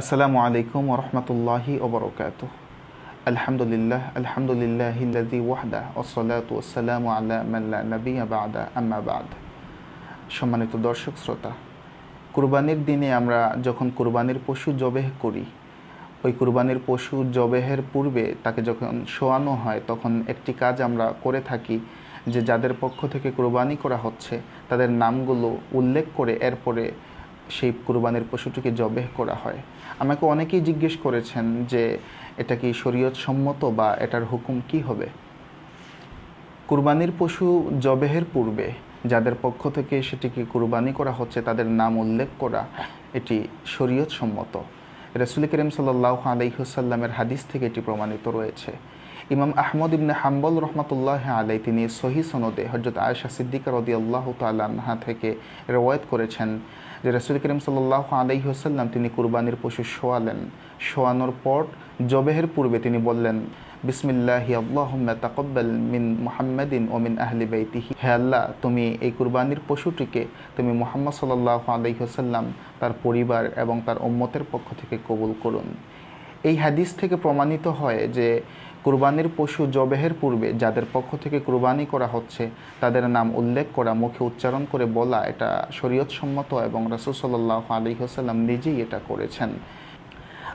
আসসালামু আলাইকুম ওরহমতুল্লাহি ওবরকাত আলহামদুলিল্লাহ আলহামদুলিল্লাহ ইল্লাযী ওয়াহদা ওসলাতু ওয়াসসালামু আলা মান লা নাবিয়্যা বা'দা, আম্মা বা'দ। সম্মানিত দর্শক, শ্রোতা, কুরবানির দিনে আমরা যখন কুরবানির পশু জবেহ করি, ওই কুরবানির পশু জবেহের পূর্বে তাকে যখন শোয়ানো হয়, তখন একটি কাজ আমরা করে থাকি যে যাদের পক্ষ থেকে কুরবানি করা হচ্ছে, তাদের নামগুলো উল্লেখ করে এরপরে সেই কুরবানির পশুটিকে জবেহ করা হয়। আমাকে অনেকেই জিজ্ঞেস করেছেন যে, এটা কি শরীয়ত সম্মত বা এটার হুকুম কি হবে? কুরবানির পশু জবেহের পূর্বে যাদের পক্ষ থেকে সেটিকে কুরবানি করা হচ্ছে, তাদের নাম উল্লেখ করা এটি শরীয়ত সম্মত রসুল করিম সাল্লাহ আলাইহুসাল্লামের হাদিস থেকে এটি প্রমাণিত রয়েছে। ইমাম আহমদ ইবনে হাম্বল রহমতুল্লাহ আলাই তিনি সহি সনদে হজরত আয়সা সিদ্দিকা রদি আল্লাহ তাল্লাহা থেকে রেওয়ায়ত করেছেন যে রসুল করিম সাল্লাহ আলাইহুসাল্লাম তিনি কুরবানির পশু শোয়ালেন। শোয়ানোর পর জবেহের পূর্বে তিনি বললেন, বিসমিল্লাহি আল্লাহুম্মা তাকাব্বাল মিন মুহাম্মাদিন ও মিন আহলি বাইতিহি। হে আল্লাহ, তুমি এই কুরবানির পশুটিকে তুমি মুহাম্মদ সাল্লাল্লাহু আলাইহি ওয়াসাল্লাম, তার পরিবার এবং তার উম্মতের পক্ষ থেকে কবুল করুন। এই হাদিস থেকে প্রমাণিত হয় যে কুরবানির পশু জবেহের পূর্বে যাদের পক্ষ থেকে কুরবানি করা হচ্ছে, তাদের নাম উল্লেখ করা মুখে উচ্চারণ করে বলা এটা শরীয়তসম্মত এবং রাসূল সাল্লাল্লাহু আলাইহি ওয়াসাল্লাম নিজেই এটা করেছেন।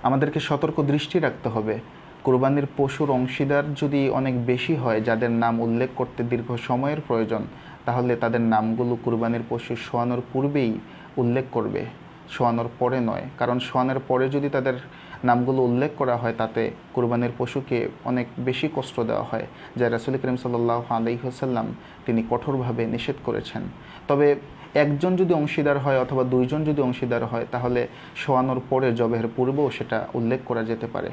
আমাদেরকে সতর্ক দৃষ্টি রাখতে হবে। কুরবানির পশুর অংশীদার যদি অনেক বেশি হয়, যাদের নাম উল্লেখ করতে দীর্ঘ সময়ের প্রয়োজন, তাহলে তাদের নামগুলো কুরবানির পশু শোয়ানোর পূর্বেই উল্লেখ করবে। শোয়ানোর পরে নয়। কারণ শোয়ানোর পরে যদি তাদের নামগুলো উল্লেখ করা হয়, তাতে কুরবানির পশুকে অনেক বেশি কষ্ট দেওয়া হয়, যা রাসুল করিম সাল্লাহ আলহিহসাল্লাম তিনি কঠোরভাবে নিষেধ করেছেন। তবে একজন যদি অংশীদার হয় অথবা দুইজন যদি অংশীদার হয়, তাহলে শোয়ানোর পরে জবের পূর্বেও সেটা উল্লেখ করা যেতে পারে।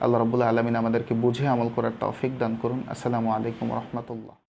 আল্লাহ রবুল্লাহ আলমিন আমাদেরকে বুঝে আমল করার তৌফিক দান করুন। আসসালামু আলাইকুম রহমতুল্লাহ।